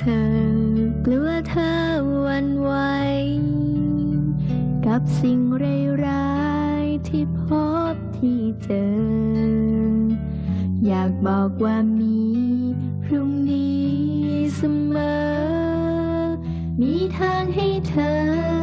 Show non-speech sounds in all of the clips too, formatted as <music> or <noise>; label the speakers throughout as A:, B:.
A: เธอกลัวเธอวันไหวกับสิ่งร้ายๆที่พบที่เจอ อยากบอกว่ามีพรุ่งนี้เสมอ มีทางให้เธอ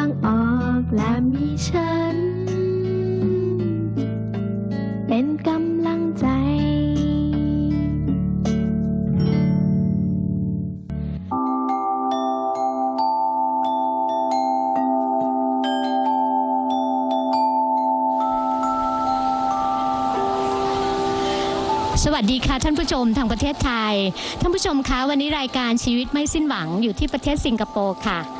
A: างออกและมีฉัน เป็นกำลังใจ
B: สวัสดีค่ะท่านผู้ชมทางประเทศไทย ท่านผู้ชมคะวันนี้รายการชีวิตไม่สิ้นหวังอยู่ที่ประเทศสิงคโปร์ค่ะ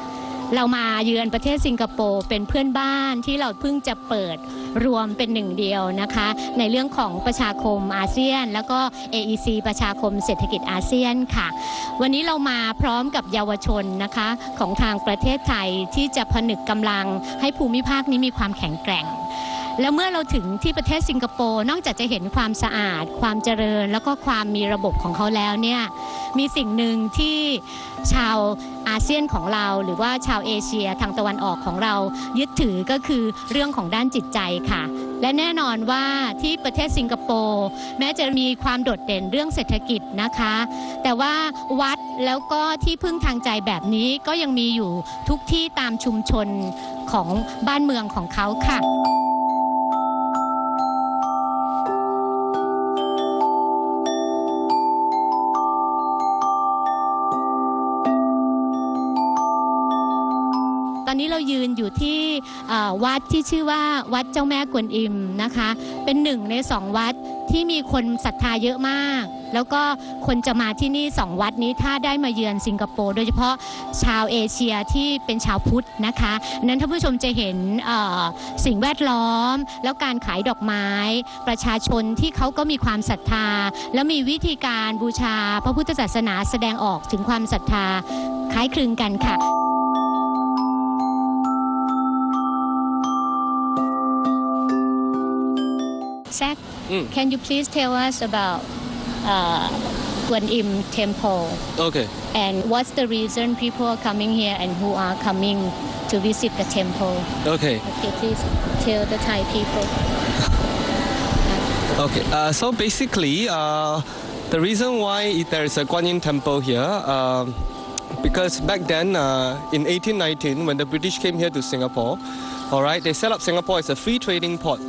B: เรามาเยือนประเทศสิงคโปร์เป็นเพื่อนบ้านที่เราเพิ่งจะเปิดรวมเป็นหนึ่งเดียวนะคะ ในเรื่องของประชาคมอาเซียน แล้วก็ AEC ประชาคมเศรษฐกิจอาเซียนค่ะ วันนี้เรามาพร้อมกับเยาวชนนะคะของทางประเทศไทยที่จะผนึกกำลังให้ภูมิภาคนี้มีความแข็งแกร่ง แล้วเมื่อเราถึงที่ประเทศสิงคโปร์นอกจากจะเห็นความสะอาด ความเจริญ แล้วก็ความมีระบบของเขาแล้วเนี่ยมีสิ่งหนึ่งที่ชาวอาเซียนของเรา หรือว่าชาวเอเชียทางตะวันออกของเรายึดถือก็คือเรื่องของด้านจิตใจค่ะ และแน่นอนว่าที่ประเทศสิงคโปร์แม้จะมีความโดดเด่นเรื่องเศรษฐกิจนะคะ แต่ว่าวัดแล้วก็ที่พึ่งทางใจแบบนี้ก็ยังมีอยู่ทุกที่ตามชุมชนของบ้านเมืองของเขาค่ะ อนนี้เรายืนอยู่ที่วัดที่ชื่อว่าวัดเจ้าแม่กวนอิมนะคะ เป็นหนึ่งในสองวัดที่มีคนศรัทธาเยอะมาก แล้วก็คนจะมาที่นี่สองวัดนี้ถ้าได้มาเยือนสิงคโปร์โดยเฉพาะชาวเอเชียที่เป็นชาวพุทธนะคะนั้นท่านผู้ชมจะเห็นสิ่งแวดล้อม แล้วการขายดอกไม้ ประชาชนที่เขาก็มีความศรัทธา แล้วมีวิธีการบูชาพระพุทธศาสนาแสดงออกถึงความศรัทธาคล้ายคลึงกันค่ะ
C: Mm.
B: can you please tell us about uh, Guan Im Temple
C: Okay.
B: and what's the reason people are coming here and who are coming to visit the temple?
C: Okay.
B: Okay, please tell the Thai people. <laughs>
C: Okay. Uh, so basically, uh, the reason why there is a Guan Yin temple here, um, because back then uh, in 1819, when the British came here to Singapore, all right, they set up Singapore as a free trading port.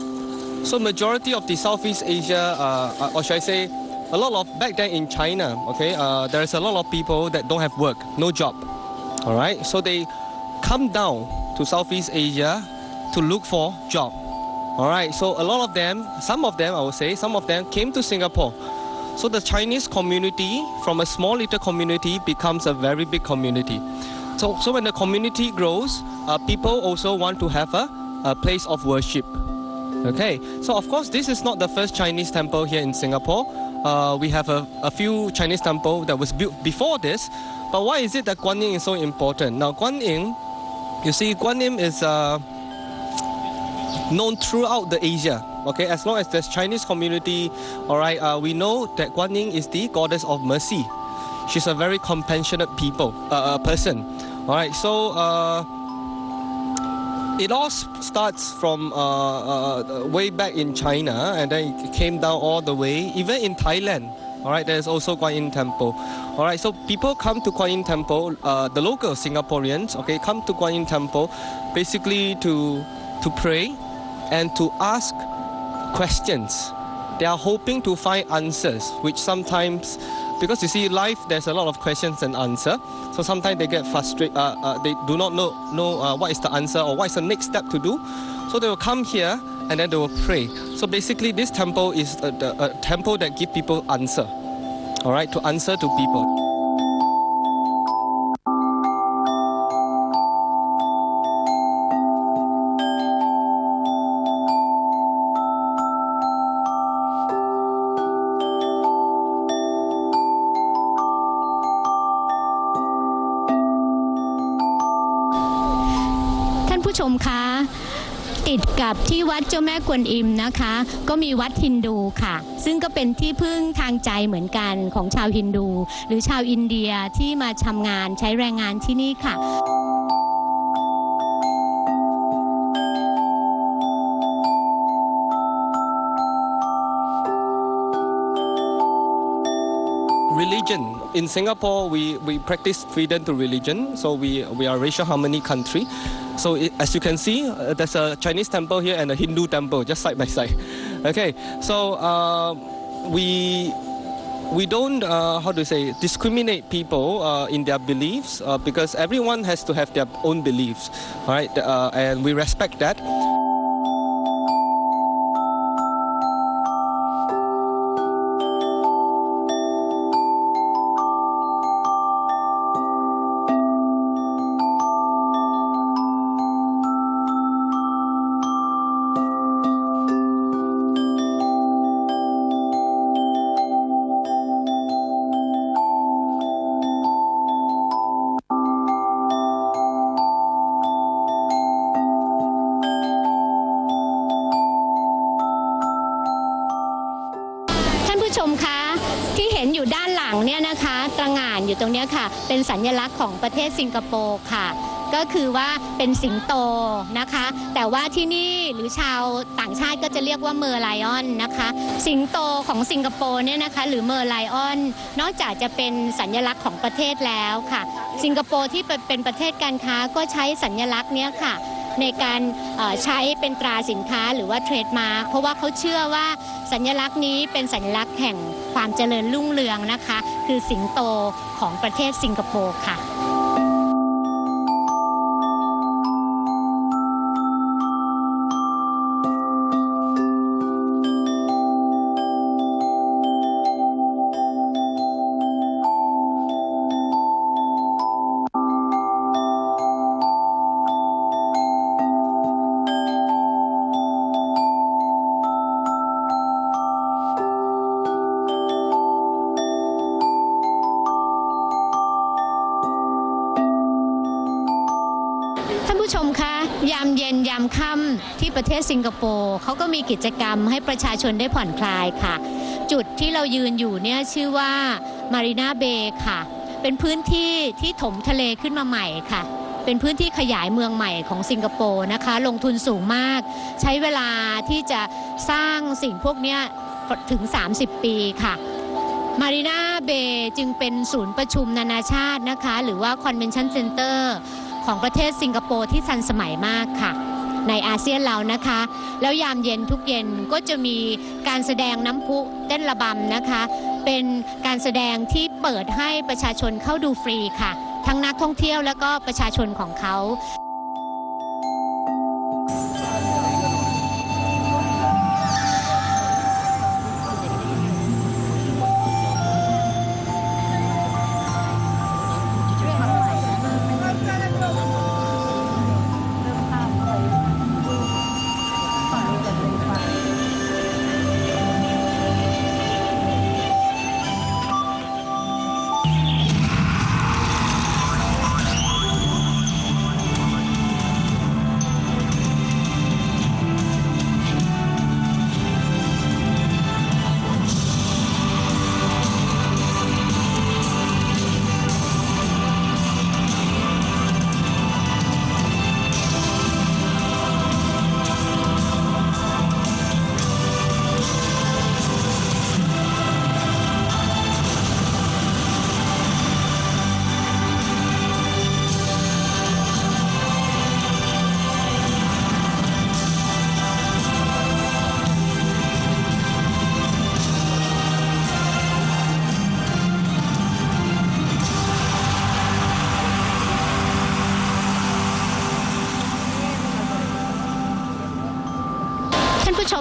C: So majority of the Southeast Asia, uh, uh, or should I say, a lot of back then in China, okay, uh, there is a lot of people that don't have work, no job, all right. So they come down to Southeast Asia to look for job. All right, so a lot of them, some of them, I would say, some of them came to Singapore. So the Chinese community, from a small little community, becomes a very big community. So, so when the community grows, uh, people also want to have a, a place of worship. Okay, so of course, this is not the first Chinese temple here in Singapore. Uh, we have a, a few Chinese temple that was built before this. But why is it that Guan Yin is so important? Now, Guan Yin, you see, Guan Yin is uh, known throughout the Asia. Okay, as long as there's Chinese community, all right, uh, we know that Guan Yin is the goddess of mercy. She's a very compassionate people, uh, uh, person. All right, so uh, it all starts from uh, uh, way back in China, and then it came down all the way, even in Thailand. All right, there's also Guan Yin Temple. All right, so people come to Guan Yin Temple. Uh, the local Singaporeans, okay, come to Guan Yin Temple, basically to to pray and to ask questions. They are hoping to find answers, which sometimes, because you see, life there's a lot of questions and answer. So sometimes they get frustrated. Uh, uh, they do not know know uh, what is the answer or what is the next step to do. So they will come here and then they will pray. So basically, this temple is a, the, a temple that give people answer. All right, to answer to people.
B: ผู้ชมคะติดกับที่วัดเจ้าแม่กวนอิมนะคะ ก็มีวัดฮินดูค่ะ ซึ่งก็เป็นที่พึ่งทางใจเหมือนกันของชาวฮินดู หรือชาวอินเดียที่มาทำงานใช้แรงงานที่นี่ค่ะ
C: religion in Singapore we, we practice freedom to religion so we we are racial harmony country so it, as you can see uh, there's a Chinese temple here and a Hindu temple just side by side <laughs> okay so uh, we we don't uh, how to say discriminate people uh, in their beliefs uh, because everyone has to have their own beliefs right? uh, and we respect that
B: ชมคะที่เห็นอยู่ด้านหลังเนี่ยนะคะตระหง่านอยู่ตรงเนี้ยค่ะ เป็นสัญลักษณ์ของประเทศสิงคโปร์ค่ะ ก็คือว่าเป็นสิงโตนะคะ แต่ว่าที่นี่หรือชาวต่างชาติก็จะเรียกว่าเมอร์ไลออนนะคะ สิงโตของสิงคโปร์เนี่ยนะคะหรือเมอร์ไลออน นอกจากจะเป็นสัญลักษณ์ของประเทศแล้วค่ะ สิงคโปร์ที่เป็นประเทศการค้าก็ใช้สัญลักษณ์เนี้ยค่ะ ในการใช้เป็นตราสินค้าหรือว่าเทรดมาร์เพราะว่าเขาเชื่อว่าสัญลักษณ์นี้เป็นสัญลักษณ์แห่งความเจริญรุ่งเรืองนะคะ คือสิงโตของประเทศสิงคโปร์ค่ะ ผู้ชมคะ ยามเย็นยามค่ำที่ประเทศสิงคโปร์เขาก็มีกิจกรรมให้ประชาชนได้ผ่อนคลายค่ะ จุดที่เรายืนอยู่เนี่ยชื่อว่ามารีนาเบย์ค่ะ เป็นพื้นที่ที่ถมทะเลขึ้นมาใหม่ค่ะเป็นพื้นที่ขยายเมืองใหม่ของสิงคโปร์นะคะ ลงทุนสูงมาก ใช้เวลาที่จะสร้างสิ่งพวกเนี้ยถึง 30 ปีค่ะมารีนาเบย์จึงเป็นศูนย์ประชุมนานาชาตินะคะ หรือว่า Convention Center ของประเทศสิงคโปร์ที่ทันสมัยมากค่ะ ในอาเซียนเรานะคะ แล้วยามเย็นทุกเย็นก็จะมีการแสดงน้ำพุเต้นระบำนะคะ เป็นการแสดงที่เปิดให้ประชาชนเข้าดูฟรีค่ะ ทั้งนักท่องเที่ยวและก็ประชาชนของเขา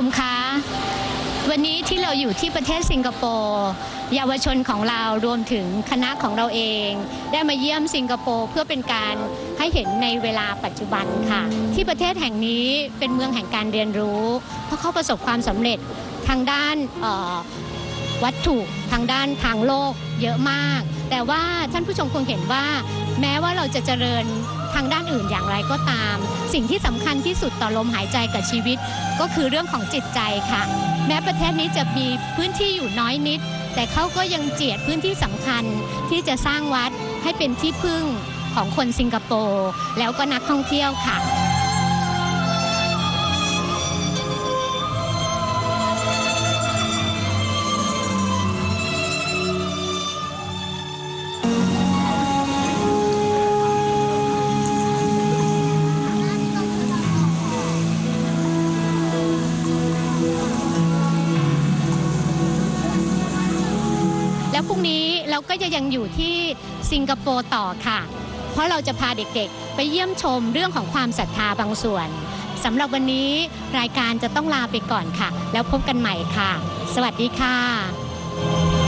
B: มคะวันนี้ที่เราอยู่ที่ประเทศสิงคโปร์เยาวชนของเรารวมถึงคณะของเราเอง ได้มาเยี่ยมสิงคโปร์เพื่อเป็นการให้เห็นในเวลาปัจจุบันค่ะ ที่ประเทศแห่งนี้เป็นเมืองแห่งการเรียนรู้ เพราะเขาประสบความสำเร็จทางด้านวัตถุทางด้านทางโลกเยอะมาก แต่ว่าท่านผู้ชมคงเห็นว่า แม้ว่าเราจะเจริญางด้านอื่นอย่างไรก็ตาม สิ่งที่สำคัญที่สุดต่อลมหายใจกับชีวิต ก็คือเรื่องของจิตใจค่ะ แม้ประเทศนี้จะมีพื้นที่อยู่น้อยนิด แต่เขาก็ยังเจียดพื้นที่สำคัญที่จะสร้างวัดให้เป็นที่พึ่งของคนสิงคโปร์แล้วก็นักท่องเที่ยวค่ะ จะยังอยู่ที่สิงคโปร์ต่อค่ะ เพราะเราจะพาเด็กๆ ไปเยี่ยมชมเรื่องของความศรัทธาบางส่วนสำหรับวันนี้รายการจะต้องลาไปก่อนค่ะ แล้วพบกันใหม่ค่ะ สวัสดีค่ะ